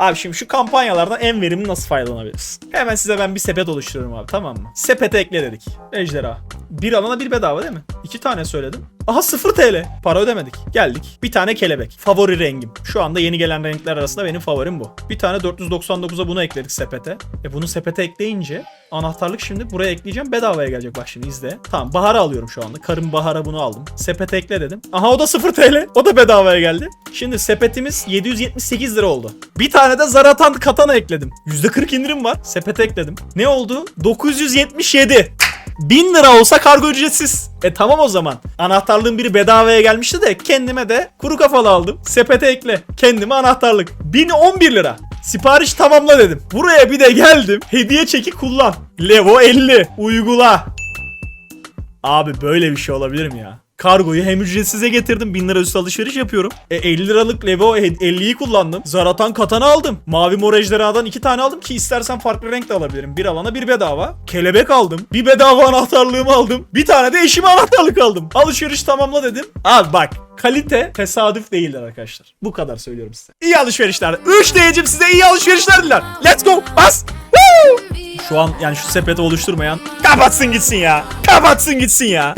Abi şimdi şu kampanyalardan en verimli nasıl faydalanabiliriz? Hemen size ben bir sepet oluşturuyorum abi tamam mı? Sepete ekle dedik. Ejderha. Bir alana bir bedava değil mi? İki tane söyledim. Aha 0 TL. Para ödemedik. Geldik. Bir tane kelebek. Favori rengim. Şu anda yeni gelen renkler arasında benim favorim bu. Bir tane 499'a bunu ekledik sepete. E bunu sepete ekleyince anahtarlık şimdi buraya ekleyeceğim. Bedavaya gelecek bak şimdi izle. Tamam Bahar'ı alıyorum şu anda. Karım Bahar'a bunu aldım. Sepete ekle dedim. Aha o da 0 TL. O da bedavaya geldi. Şimdi sepetimiz 778 lira oldu. Bir tane de Zaratan Katana ekledim. %40 indirim var. Sepete ekledim. Ne oldu? 977. 1000 lira olsa kargo ücretsiz. E tamam o zaman. Anahtarlığın biri bedavaya gelmişti de kendime de kuru kafalı aldım. Sepete ekle. Kendime anahtarlık. 1011 lira. Sipariş tamamla dedim. Buraya bir de geldim. Hediye çeki kullan. Levo 50. Uygula. Abi böyle bir şey olabilir mi ya? Kargoyu hem ücretsize getirdim 1000 lira üstü alışveriş yapıyorum. E 50 liralık Levo 50'yi kullandım. Zaratan katana aldım. Mavi mor ejderhadan 2 tane aldım ki istersen farklı renk de alabilirim. Bir alana bir bedava. Kelebek aldım. Bir bedava anahtarlığımı aldım. Bir tane de eşime anahtarlık aldım. Alışveriş tamamla dedim. Abi bak kalite tesadüf değildir arkadaşlar. Bu kadar söylüyorum size. İyi alışverişler. 3 diyeceğim size iyi alışverişler diler. Let's go. Bas. Woo! Şu an yani şu sepeti oluşturmayan kapatsın gitsin ya. Kapatsın gitsin ya.